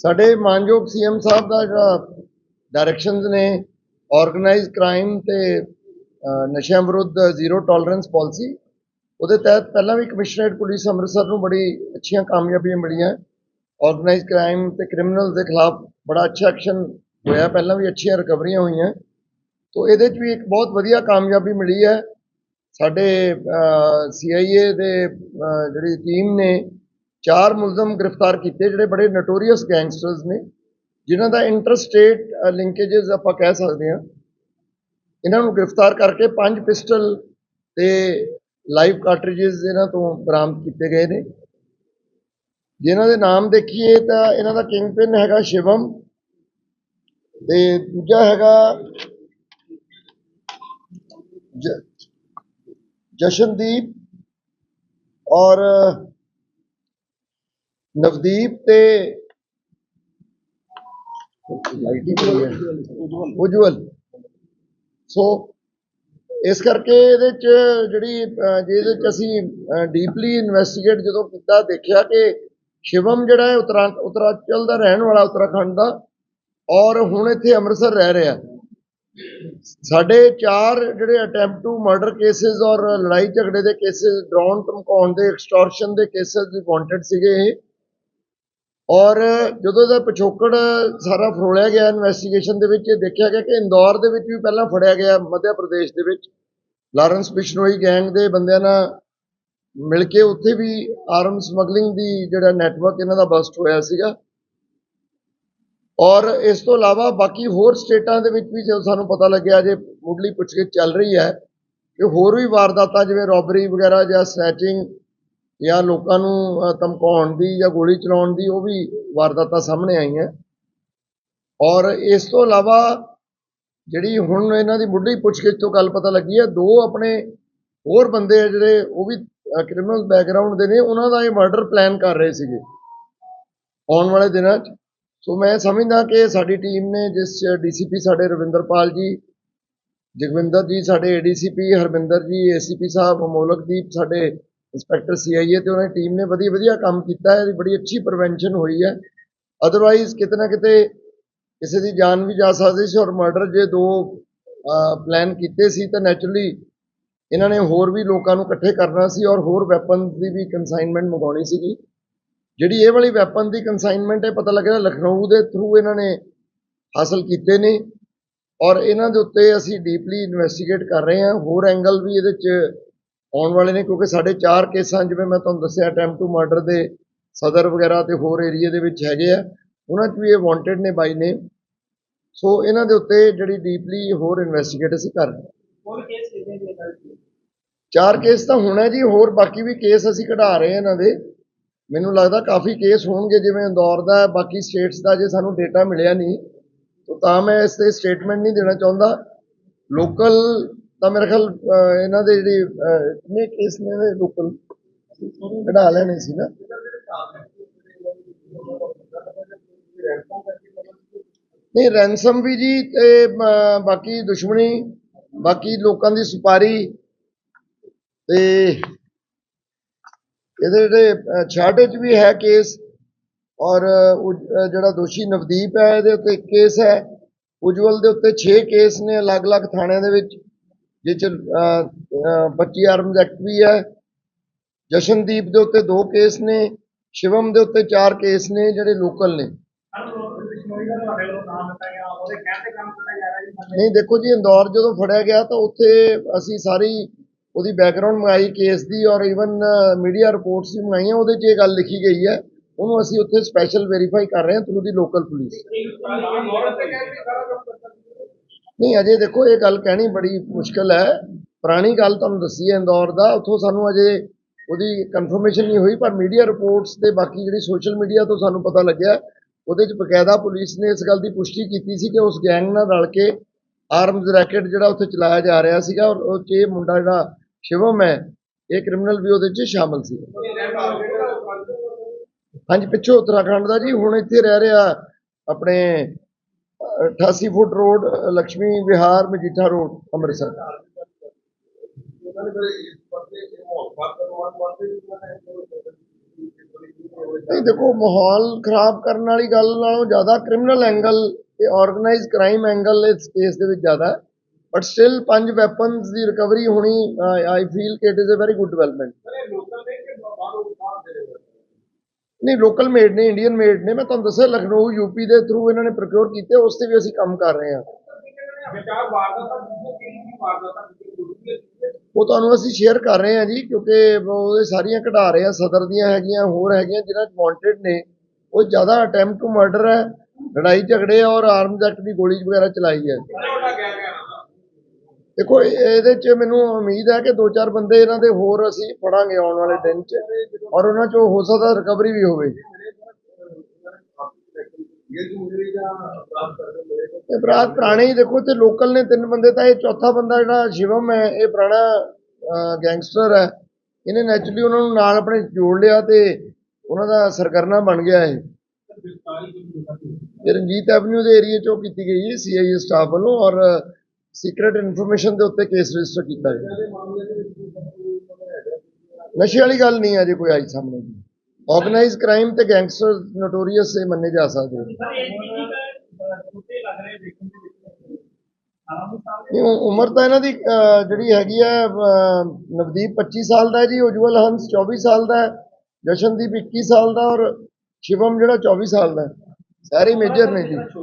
ਸਾਡੇ ਮਾਨਯੋਗ ਸੀਐਮ ਸਾਹਿਬ ਦਾ ਜਿਹੜਾ ਡਾਇਰੈਕਸ਼ਨਸ ਨੇ ਆਰਗੇਨਾਈਜ਼ ਕ੍ਰਾਈਮ ਤੇ ਨਸ਼ਿਆਂ ਵਿਰੁੱਧ ਜ਼ੀਰੋ ਟੋਲਰੈਂਸ ਪਾਲਿਸੀ ਉਹਦੇ ਤਹਿਤ ਪਹਿਲਾਂ ਵੀ ਕਮਿਸ਼ਨਰੇਟ ਪੁਲਿਸ ਅੰਮ੍ਰਿਤਸਰ ਨੂੰ ਬੜੀ ਅੱਛੀਆਂ ਕਾਮਯਾਬੀਆਂ ਮਿਲੀਆਂ। ਆਰਗੇਨਾਈਜ਼ ਕ੍ਰਾਈਮ ਤੇ ਕ੍ਰਿਮੀਨਲ ਦੇ ਖਿਲਾਫ ਬੜਾ ਅੱਛਾ ਐਕਸ਼ਨ ਹੋਇਆ, ਪਹਿਲਾਂ ਵੀ ਅੱਛੀਆਂ ਰਿਕਵਰੀਆਂ ਹੋਈਆਂ। ਤੋਂ ਇਹਦੇ 'ਚ ਵੀ ਇੱਕ ਬਹੁਤ ਵਧੀਆ ਕਾਮਯਾਬੀ ਮਿਲੀ ਹੈ। ਸਾਡੇ ਸੀਆਈਏ ਦੇ ਜਿਹੜੀ ਟੀਮ ਨੇ ਚਾਰ ਮੁਲਜ਼ਮ ਗ੍ਰਿਫਤਾਰ ਕੀਤੇ, ਜਿਹੜੇ ਬੜੇ ਨਟੋਰੀਅਸ ਗੈਂਗਸਟਰਸ ਨੇ, ਜਿਨ੍ਹਾਂ ਦਾ ਇੰਟਰਸਟੇਟ ਲਿੰਕੇजेस ਆਪਾਂ ਕਹਿ ਸਕਦੇ ਹਾਂ। ਇਹਨਾਂ ਨੂੰ ਗ੍ਰਿਫਤਾਰ ਕਰਕੇ ਪੰਜ ਪਿਸਟਲ ਤੇ ਲਾਈਵ ਕਾਰਟ੍ਰਿਜਸ ਇਹਨਾਂ ਤੋਂ ਬਰਾਮਦ ਕੀਤੇ ਗਏ ਨੇ। ਜਿਨ੍ਹਾਂ ਦੇ ਨਾਮ ਦੇਖੀਏ ਤਾਂ ਇਹਨਾਂ ਦਾ ਕਿੰਗ ਪਿਨ ਹੈਗਾ ਸ਼ਿਵਮ ਤੇ ਦੂਜਾ ਹੈਗਾ ਜਸ਼ਨਦੀਪ ਔਰ ਨਵਦੀਪ ਤੇ ਉਜਵਲ। ਸੋ ਇਸ ਕਰਕੇ ਇਹਦੇ ਚ ਜਿਹੜੀ ਜਿਹਦੇ ਚ ਅਸੀਂ ਡੀਪਲੀ ਇਨਵੈਸਟੀਗੇਟ ਜਦੋਂ ਕੀਤਾ, ਦੇਖਿਆ ਕਿ ਸ਼ਿਵਮ ਜਿਹੜਾ ਹੈ ਉਤਰਾਚਲ ਦਾ ਰਹਿਣ ਵਾਲਾ, ਉਤਰਾਖੰਡ ਦਾ, ਔਰ ਹੁਣ ਇੱਥੇ ਅੰਮ੍ਰਿਤਸਰ ਰਹਿ ਰਿਹਾ। ਸਾਡੇ ਚਾਰ ਜਿਹੜੇ ਅਟੈਂਪਟ ਟੂ ਮਰਡਰ ਕੇਸਿਸ ਔਰ ਲੜਾਈ ਝਗੜੇ ਦੇ ਕੇਸਿਸ ਡਰੋਨ ਧਮਕਾਉਣ ਦੇ ਐਕਸਟੋਰਸ਼ਨ ਦੇ ਕੇਸਿਸ ਵੀ ਵਾਂਟਡ ਸੀਗੇ ਇਹ। ਔਰ ਜਦੋਂ ਦਾ ਪਿਛੋਕੜ ਸਾਰਾ ਫਰੋਲਿਆ ਗਿਆ ਇਨਵੈਸਟੀਗੇਸ਼ਨ ਦੇ ਵਿੱਚ, ਇਹ ਦੇਖਿਆ ਗਿਆ ਕਿ ਇੰਦੌਰ ਦੇ ਵਿੱਚ ਵੀ ਪਹਿਲਾਂ ਫੜਿਆ ਗਿਆ ਮੱਧ ਪ੍ਰਦੇਸ਼ ਦੇ ਵਿੱਚ। ਲਾਰੈਂਸ ਬਿਸ਼ਨੋਈ ਗੈਂਗ ਦੇ ਬੰਦਿਆਂ ਨਾਲ ਮਿਲ ਕੇ ਉੱਥੇ ਵੀ ਆਰਮ ਸਮਗਲਿੰਗ ਦੀ ਜਿਹੜਾ ਨੈਟਵਰਕ ਇਹਨਾਂ ਦਾ ਬਸਟ ਹੋਇਆ ਸੀਗਾ। ਔਰ ਇਸ ਤੋਂ ਇਲਾਵਾ ਬਾਕੀ ਹੋਰ ਸਟੇਟਾਂ ਦੇ ਵਿੱਚ ਵੀ ਜਦੋਂ ਸਾਨੂੰ ਪਤਾ ਲੱਗਿਆ ਜੇ ਮੁੱਢਲੀ ਪੁੱਛਗਿੱਛ ਚੱਲ ਰਹੀ ਹੈ ਕਿ ਹੋਰ ਵੀ ਵਾਰਦਾਤਾਂ, ਜਿਵੇਂ ਰੋਬਰੀ ਵਗੈਰਾ ਜਾਂ ਸਨੈਚਿੰਗ ਜਾਂ ਲੋਕਾਂ ਨੂੰ ਧਮਕਾਉਣ ਦੀ ਜਾਂ ਗੋਲੀ ਚਲਾਉਣ ਦੀ ਉਹ ਵੀ ਵਾਰਦਾਤਾਂ ਸਾਹਮਣੇ ਆਈਆਂ। ਔਰ ਇਸ ਤੋਂ ਇਲਾਵਾ ਜਿਹੜੀ ਹੁਣ ਇਹਨਾਂ ਦੀ ਮੁੱਢਲੀ ਪੁੱਛਗਿੱਛ ਤੋਂ ਗੱਲ ਪਤਾ ਲੱਗੀ ਹੈ, ਦੋ ਆਪਣੇ ਹੋਰ ਬੰਦੇ ਆ ਜਿਹੜੇ ਉਹ ਵੀ ਕ੍ਰਿਮੀਨਲ ਬੈਕਗ੍ਰਾਉਂਡ ਦੇ ਨੇ, ਉਹਨਾਂ ਦਾ ਇਹ ਮਰਡਰ ਪਲਾਨ ਕਰ ਰਹੇ ਸੀਗੇ ਆਉਣ ਵਾਲੇ ਦਿਨਾਂ 'ਚ। ਸੋ ਮੈਂ ਸਮਝਦਾ ਕਿ ਸਾਡੀ ਟੀਮ ਨੇ ਜਿਸ ਡੀਸੀਪੀ ਸਾਡੇ ਰਵਿੰਦਰਪਾਲ ਜੀ, ਜਗਵਿੰਦਰ ਜੀ, ਸਾਡੇ ਏਡੀਸੀਪੀ ਹਰਵਿੰਦਰ ਜੀ ਏਸੀਪੀ ਸਾਹਿਬ ਅਮੋਲਕਦੀਪ ਸਾਡੇ ਇੰਸਪੈਕਟਰ ਸੀਆਈਏ ਤੇ ਉਹਨਾਂ ਦੀ ਟੀਮ ਨੇ ਵਧੀਆ ਵਧੀਆ ਕੰਮ ਕੀਤਾ ਹੈ, ਇਹਦੀ ਬੜੀ ਅੱਛੀ ਪ੍ਰੀਵੈਂਸ਼ਨ ਹੋਈ ਹੈ। ਅਦਰਵਾਈਜ਼ ਕਿਤੇ ਨਾ ਕਿਤੇ ਕਿਸੇ ਦੀ ਜਾਨ ਵੀ ਜਾ ਸਕਦੀ ਸੀ ਔਰ ਮਰਡਰ ਜੇ ਦੋ ਪਲਾਨ ਕੀਤੇ ਸੀ ਤਾਂ ਨੈਚੁਰਲੀ ਇਹਨਾਂ ਨੇ ਹੋਰ ਵੀ ਲੋਕਾਂ ਨੂੰ ਇਕੱਠੇ ਕਰਨਾ ਸੀ ਔਰ ਹੋਰ ਵੈਪਨ ਦੀ ਵੀ ਕੰਸਾਈਨਮੈਂਟ ਮੰਗਾਉਣੀ ਸੀਗੀ। ਜਿਹੜੀ ਇਹ ਵਾਲੀ ਵੈਪਨ ਦੀ ਕੰਸਾਈਨਮੈਂਟ ਹੈ ਪਤਾ ਲੱਗਿਆ ਲਖਨਊ ਦੇ ਥਰੂ ਇਹਨਾਂ ਨੇ ਹਾਸਲ ਕੀਤੇ ਨੇ ਔਰ ਇਹਨਾਂ ਦੇ ਉੱਤੇ ਅਸੀਂ ਡੀਪਲੀ ਇਨਵੈਸਟੀਗੇਟ ਕਰ ਰਹੇ ਹਾਂ। ਹੋਰ ਐਂਗਲ ਵੀ ਇਹਦੇ 'ਚ ਆਉਣ ਵਾਲੇ ਨੇ ਕਿਉਂਕਿ ਸਾਡੇ ਚਾਰ ਕੇਸਾਂ ਜਿਵੇਂ ਮੈਂ ਤੁਹਾਨੂੰ ਦੱਸਿਆ ਅਟੈਂਪਟ ਟੂ ਮਰਡਰ ਦੇ ਸਦਰ ਵਗੈਰਾ ਤੇ ਹੋਰ ਏਰੀਆ ਦੇ ਵਿੱਚ ਹੈਗੇ ਆ। ਉਹਨਾਂ 'ਚ ਵੀ ਇਹ ਵਾਂਟਡ ਨੇ ਬਾਈ ਨੇ। ਸੋ ਇਹਨਾਂ ਦੇ ਉੱਤੇ ਜਿਹੜੀ ਡੀਪਲੀ ਹੋਰ ਇਨਵੈਸਟੀਗੇਟ ਅਸੀਂ ਕਰ ਰਹੇ ਹਾਂ। ਹੋਰ ਕੇਸ ਕਿੰਨੇ ਦਰਜ ਚਾਰ ਕੇਸ ਤਾਂ ਹੋਣਾ ਜੀ ਹੋਰ ਬਾਕੀ ਵੀ ਕੇਸ ਅਸੀਂ ਕਢਾ ਰਹੇ ਹਾਂ ਇਹਨਾਂ ਦੇ। ਮੈਨੂੰ ਲੱਗਦਾ ਕਾਫੀ ਕੇਸ ਹੋਣਗੇ ਜਿਵੇਂ ਇੰਦੌਰ ਦਾ ਬਾਕੀ ਸਟੇਟਸ ਦਾ ਜੇ ਸਾਨੂੰ ਡੇਟਾ ਮਿਲਿਆ ਨਹੀਂ ਤਾਂ ਮੈਂ ਇਸ ਤੇ ਸਟੇਟਮੈਂਟ ਨਹੀਂ ਦੇਣਾ ਚਾਹੁੰਦਾ। ਲੋਕਲ ਤਾਂ ਮੇਰੇ ਖਿਆਲ ਇਹਨਾਂ ਦੇ ਜਿਹੜੀ ਕਿੰਨੇ ਕੇਸ ਨੇ ਇਹਦੇ ਲੋਕਲ ਕਢਾ ਲੈਣੇ ਸੀ ਨਾ। ਨਹੀਂ ਰੈਂਸਮ ਵੀ ਜੀ ਤੇ ਬਾਕੀ ਦੁਸ਼ਮਣੀ, ਬਾਕੀ ਲੋਕਾਂ ਦੀ ਸੁਪਾਰੀ ਤੇ ਇਹਦੇ ਜਿਹੜੇ ਛਾਟੇ ਚ ਵੀ ਹੈ ਕੇਸ ਔਰ ਜਿਹੜਾ ਦੋਸ਼ੀ ਨਵਦੀਪ ਹੈ, ਇਹਦੇ ਉੱਤੇ ਇੱਕ ਕੇਸ ਹੈ। ਉਜਵਲ ਦੇ ਉੱਤੇ 6 ਕੇਸ ਨੇ ਅਲੱਗ-ਅਲੱਗ ਥਾਣਿਆਂ ਦੇ ਵਿੱਚ। ਜਿਸ ਚ 25 ਆਰਮਜ਼ ਐਕਟ ਵੀ ਹੈ, ਜਸ਼ਨਦੀਪ ਦੇ ਉੱਤੇ ਦੋ ਕੇਸ ਨੇ, ਸ਼ਿਵਮ ਦੇ ਉੱਤੇ ਚਾਰ ਕੇਸ ਨੇ, ਜਿਹੜੇ ਲੋਕਲ ਨੇ। ਨਹੀਂ, ਦੇਖੋ ਜੀ, ਇੰਦੌਰ ਜਦੋਂ ਫੜਿਆ ਗਿਆ ਤਾਂ ਉੱਥੇ ਅਸੀਂ ਸਾਰੀ ਉਹਦੀ ਬੈਕਗ੍ਰਾਉਂਡ ਮੰਗਾਈ ਕੇਸ ਦੀ, ਔਰ ਇਵਨ ਮੀਡੀਆ ਰਿਪੋਰਟਸ ਵੀ ਮੰਗਾਈਆਂ, ਉਹਦੇ 'ਚ ਇਹ ਗੱਲ ਲਿਖੀ ਗਈ ਹੈ, ਉਹਨੂੰ ਅਸੀਂ ਉੱਥੇ ਸਪੈਸ਼ਲ ਵੈਰੀਫਾਈ ਕਰ ਰਹੇ ਹਾਂ ਥਰੂ ਦੀ ਲੋਕਲ ਪੁਲਿਸ ਨਹੀਂ, ਅਜੇ ਦੇਖੋ, ਇਹ ਗੱਲ ਕਹਿਣੀ ਬੜੀ ਮੁਸ਼ਕਲ ਹੈ। ਪੁਰਾਣੀ ਗੱਲ ਤੁਹਾਨੂੰ ਦੱਸੀ ਹੈ ਇੰਦੌਰ ਦਾ। ਉੱਥੋਂ ਸਾਨੂੰ ਅਜੇ ਉਹਦੀ ਕਨਫਰਮੇਸ਼ਨ ਨਹੀਂ ਹੋਈ, ਪਰ ਮੀਡੀਆ ਰਿਪੋਰਟਸ ਤੇ ਬਾਕੀ ਜਿਹੜੀ ਸੋਸ਼ਲ ਮੀਡੀਆ ਤੋਂ ਸਾਨੂੰ ਪਤਾ ਲੱਗਿਆ, ਉਹਦੇ 'ਚ ਬਕਾਇਦਾ ਪੁਲਿਸ ਨੇ ਇਸ ਗੱਲ ਦੀ ਪੁਸ਼ਟੀ ਕੀਤੀ ਸੀ ਕਿ ਉਸ ਗੈਂਗ ਨਾਲ ਰਲ ਕੇ ਆਰਮਜ਼ ਰੈਕਟ ਜਿਹੜਾ ਉੱਥੇ ਚਲਾਇਆ ਜਾ ਰਿਹਾ ਸੀਗਾ ਔਰ ਉਹ 'ਚ ਇਹ ਮੁੰਡਾ ਜਿਹੜਾ ਸ਼ਿਵਮ ਹੈ, ਇਹ ਕ੍ਰਿਮੀਨਲ ਵੀ ਉਹਦੇ 'ਚ ਸ਼ਾਮਲ ਸੀ। ਹਾਂਜੀ, ਪਿੱਛੋਂ ਉੱਤਰਾਖੰਡ ਦਾ ਜੀ, ਹੁਣ ਇੱਥੇ ਰਹਿ ਰਿਹਾ ਆਪਣੇ 88 ਫੁੱਟ ਰੋਡ ਅ, ਲక్ష్ਮੀ ਵਿਹਾਰ ਮਜੀਠਾ ਰੋਡ ਅੰਮ੍ਰਿਤਸਰ। ਨਹੀਂ ਦੇਖੋ ਮਾਹੌਲ ਖਰਾਬ ਕਰਨ ਵਾਲੀ ਗੱਲ ਨਾਲੋਂ ਜ਼ਿਆਦਾ ਕ੍ਰਿਮੀਨਲ ਐਂਗਲ ਤੇ ਆਰਗੇਨਾਈਜ਼ ਕ੍ਰਾਈਮ ਐਂਗਲ ਇਸ ਕੇਸ ਦੇ ਵਿੱਚ ਜ਼ਿਆਦਾ ਬਟ ਸਟਿਲ ਪੰਜ ਵੈਪਨਸ ਦੀ ਰਿਕਵਰੀ ਹੋਣੀ ਆਈ ਫੀਲ ਕਿ it is uh very good development local ਦੇ ਕਿ ਬਾਹਰੋਂ ਬਾਹਰ ਦੇ ਨਹੀਂ ਲੋਕਲ ਮੇਡ ਨੇ ਇੰਡੀਅਨ ਮੇਡ ਨੇ। ਮੈਂ ਤੁਹਾਨੂੰ ਦੱਸਿਆ, ਲਖਨਊ ਯੂਪੀ ਦੇ ਥਰੂ ਇਹਨਾਂ ਨੇ ਪ੍ਰੋਕਿਉਰ ਕੀਤੇ, ਉਸ ਤੇ ਵੀ ਅਸੀਂ ਕੰਮ ਕਰ ਰਹੇ ਹਾਂ। ਉਹ ਤੁਹਾਨੂੰ ਅਸੀਂ ਸ਼ੇਅਰ ਕਰ ਰਹੇ ਹਾਂ ਜੀ, ਕਿਉਂਕਿ ਉਹਦੇ ਸਾਰੀਆਂ ਕਢਾ ਰਹੇ ਆ ਸਦਰ ਦੀਆਂ ਹੈਗੀਆਂ, ਹੋਰ ਹੈਗੀਆਂ, ਜਿਨ੍ਹਾਂ 'ਚ ਵਾਂਟਡ ਨੇ। ਉਹ ਜ਼ਿਆਦਾ ਅਟੈਂਪਟ ਟੂ ਮਰਡਰ ਹੈ, ਲੜਾਈ ਝਗੜੇ ਔਰ ਆਰਮਜ਼ ਐਕਟ ਦੀ ਗੋਲੀ ਵਗੈਰਾ ਚਲਾਈ ਹੈ। ਦੇਖੋ, ਇਹਦੇ 'ਚ ਮੈਨੂੰ ਉਮੀਦ ਹੈ ਕਿ ਦੋ ਚਾਰ ਬੰਦੇ ਇਹਨਾਂ ਦੇ ਹੋਰ ਅਸੀਂ ਫੜਾਂਗੇ ਆਉਣ ਵਾਲੇ ਦਿਨ 'ਚ ਔਰ ਉਹਨਾਂ 'ਚੋਂ ਹੋ ਸਕਦਾ ਰਿਕਵਰੀ ਵੀ ਹੋਵੇ। ਇਹ ਬਰਾਤ ਪੁਰਾਣੇ ਹੀ ਦੇਖੋ, ਤੇ ਲੋਕਲ ਨੇ ਤਿੰਨ ਬੰਦੇ, ਤਾਂ ਇਹ ਚੌਥਾ ਬੰਦਾ ਜਿਹੜਾ ਸ਼ਿਵਮ ਹੈ, ਇਹ ਪੁਰਾਣਾ ਗੈਂਗਸਟਰ ਹੈ। ਇਹਨੇ ਨੈਚੁਰਲੀ ਉਹਨਾਂ ਨੂੰ ਨਾਲ ਆਪਣੇ ਜੋੜ ਲਿਆ ਤੇ ਉਹਨਾਂ ਦਾ ਸਰਗਰਨਾ ਬਣ ਗਿਆ ਇਹ। ਇਹ ਰਣਜੀਤ ਐਵਨਿਊ ਦੇ ਏਰੀਆ ਚੋਂ ਕੀਤੀ ਗਈ ਹੈ ਸੀਆਈਏ ਸਟਾਫ ਵੱਲੋਂ ਔਰ ਸੀਕ੍ਰੀਟ ਇਨਫੋਰਮੇਸ਼ਨ ਦੇ ਉੱਤੇ ਕੇਸ ਰਜਿਸਟਰ ਕੀਤਾ ਗਿਆ। ਨਸ਼ੇ ਵਾਲੀ ਗੱਲ ਨਹੀਂ ਹੈ ਜੇ ਕੋਈ ਆਈ ਸਾਹਮਣੇ ਦੀ ਆਰਗੇਨਾਈਜ਼ ਕ੍ਰਾਈਮ ਤੇ ਗੈਂਗਸਟਰ ਨੋਟੋਰੀਅਸ ਇਹ ਮੰਨੇ ਜਾ ਸਕਦੇ ਨੇ। ਉਮਰ ਤਾਂ ਇਹਨਾਂ ਦੀ ਜਿਹੜੀ ਹੈਗੀ ਹੈ ਨਵਦੀਪ 25 ਸਾਲ ਦਾ ਜੀ, ਉਜਵਲ ਹੰਸ 24 ਸਾਲ ਦਾ ਜਸ਼ਨਦੀਪ 21 ਸਾਲ ਦਾ ਔਰ ਸ਼ਿਵਮ ਜਿਹੜਾ 24 ਸਾਲ ਦਾ ਸਾਰੇ ਮੇਜਰ ਨੇ ਜੀ।